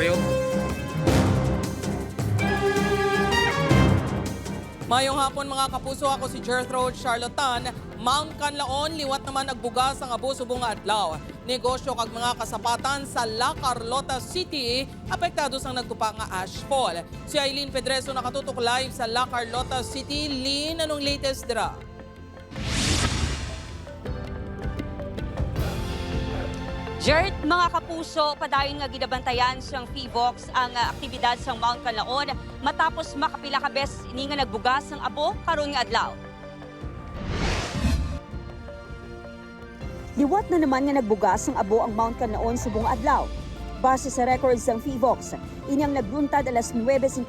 Aquarium. Mayong hapon mga kapuso, ako si Jethro Charlatan. Ma'am Canlaon, liwat naman agbugas ang abuso bunga adlaw. Negosyo kag mga kasapatan sa La Carlota City, apektado sang nagtupa nga ashfall. Si Eileen Pedreso nakatutok live sa La Carlota City. Lin, anong latest drug? Jert, mga kapuso, padayon nga gidabantayan siyang FIVOX ang ah, aktibidad sa Mount Canlaon matapos makapila ka bes ini nga nagbugas ng abo karon nga adlaw. Liwat na naman nga nagbugas ang abo ang Mount Canlaon sa buong adlaw. Base sa records ng FIVOX, inyang nagluntad alas 9.59,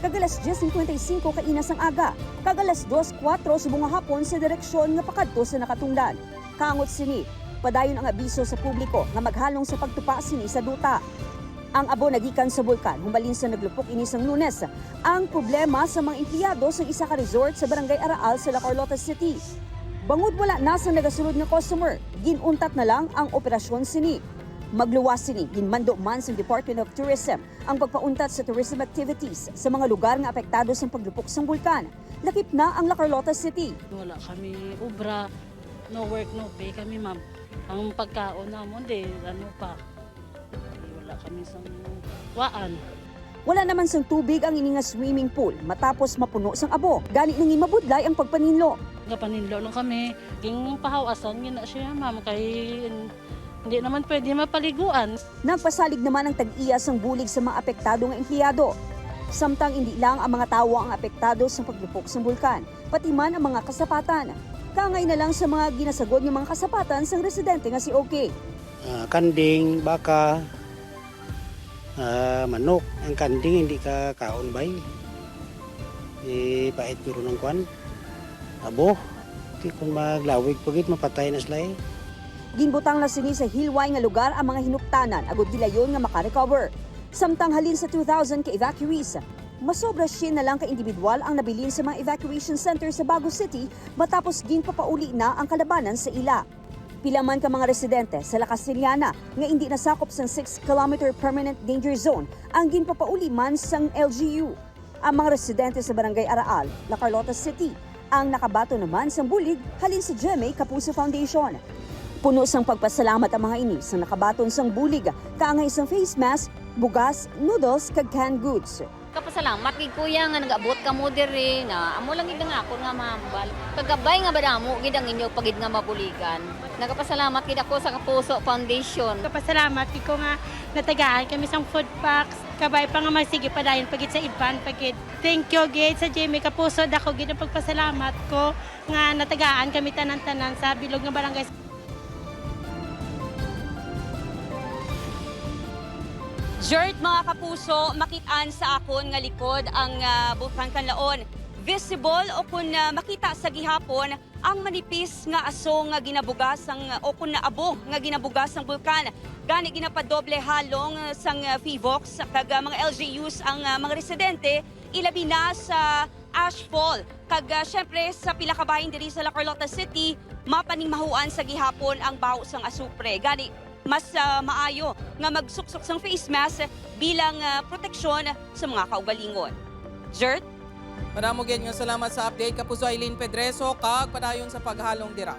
kagalas 10.55 kainas ang aga, kagalas 2.04 sa bunga hapon sa direksyon nga pakadto sa nakatungdan. Kangot sini, padayon ang abiso sa publiko nga maghalong sa pagtupa sini sa duta. Ang abo nagikan sa bulkan, humalin sa naglupok inis ang lunes. Ang problema sa mga empleyado sa isa ka resort sa Barangay Araal sa La Carlota City. Bangod wala na sa nagasunod nga customer, ginuntat na lang ang operasyon sini. Magluwas sini, ginmando man sa Department of Tourism ang pagpauntat sa tourism activities sa mga lugar nga apektado sa paglupok sa bulkan. Lakip na ang La Carlota City. Wala kami ubra, no work, no pay kami ma'am. Ang pagkaon namon di ano pa. Wala kami sa waan. Wala naman sang tubig ang ini nga swimming pool matapos mapuno sang abo. Gani nang mabudlay ang pagpaninlo. Nga paninlo lang kami. King pahawasan gina siya ma'am kay hindi naman pwede mapaliguan. Nagpasalig naman ang tag-iya sang bulig sa mga apektado nga empleyado. Samtang hindi lang ang mga tawo ang apektado sa paglupok sa bulkan, pati man ang mga kasapatan. Kangay na lang sa mga ginasagod ng mga kasapatan sang residente nga si OK. Ah, kanding, baka, ah, manok. Ang kanding hindi ka kaon bay. Eh, pait pero ng kwan. Abo. Di kung maglawig pagit mapatay na sila eh. Ginbutang na sini sa hilway nga lugar ang mga hinuktanan agud gilayon nga makarecover. Samtang halin sa 2,000 ka evacuees, masobra siya na lang ka individual ang nabilin sa mga evacuation center sa Bago City matapos ginpapauli na ang kalabanan sa ila. Pila man ka mga residente sa La Castellana nga hindi nasakop sa 6 km permanent danger zone ang ginpapauli man sang LGU. Ang mga residente sa Barangay Araal, La Carlota City, ang nakabato naman sa bulig halin sa GMA Kapuso Foundation. Puno sang pagpasalamat ang mga ini sa nakabaton sang bulig, kaangay sang face mask, bugas, noodles, kag canned goods. Kapasalamat gid kuya nga nag-abot ka mo diri na amo lang gid nga ako nga mambal. Kagabay nga badamo gid ang inyo pagid nga mabuligan. Nagapasalamat gid ako sa Kapuso Foundation. Kapasalamat ko nga natagaan kami sa food packs. Kabay pa nga magsige pa dayon pagit sa Ivan pagit. Thank you gid sa Jimmy Kapuso dako gid ang pagpasalamat ko nga natagaan kami tanan-tanan sa bilog nga barangay Jert, mga kapuso, makitaan sa akon nga likod ang uh, Bulkan Canlaon. Visible o kung ah, makita sa gihapon ang manipis nga aso nga ginabugas ang o kung naabo nga ginabugas ang bulkan. Gani ginapadoble halong ah, sang uh, FIVOX kag ah, mga LGUs ang ah, mga residente ilabi na sa ashfall. Kag uh, syempre sa pila ka bahin diri sa La Carlota City, mapaning mahuan sa gihapon ang baho sang asupre. Gani mas ah, maayo nga magsuksok sang face mask bilang ah, proteksyon sa mga kaugalingon. Jert? Madamo nga salamat sa update kapuso Eileen Pedreso kag padayon sa paghalong dira.